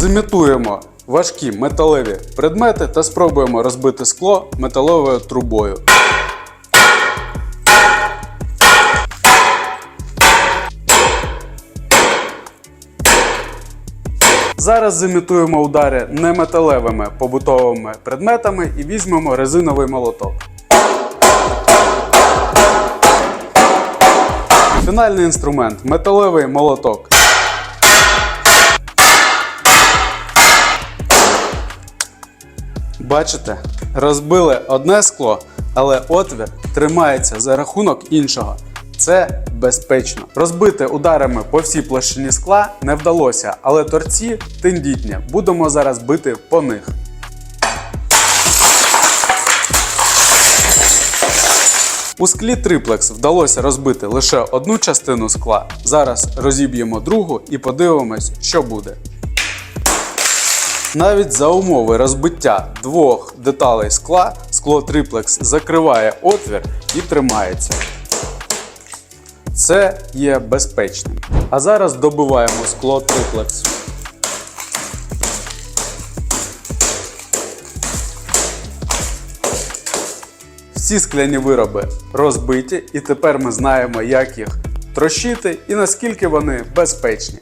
Зімітуємо важкі металеві предмети та спробуємо розбити скло металевою трубою. Зараз зімітуємо удари неметалевими побутовими предметами і візьмемо резиновий молоток. Фінальний інструмент металевий молоток. Бачите, розбили одне скло, але отвір тримається за рахунок іншого. Це безпечно. Розбити ударами по всій площині скла не вдалося, але торці тендітні. Будемо зараз бити по них. У склі триплекс вдалося розбити лише одну частину скла. Зараз розіб'ємо другу і подивимось, що буде. Навіть за умови розбиття двох деталей скла, скло триплекс закриває отвір і тримається. Це є безпечним. А зараз добиваємо скло триплекс. Всі скляні вироби розбиті, і тепер ми знаємо, як їх трощити і наскільки вони безпечні.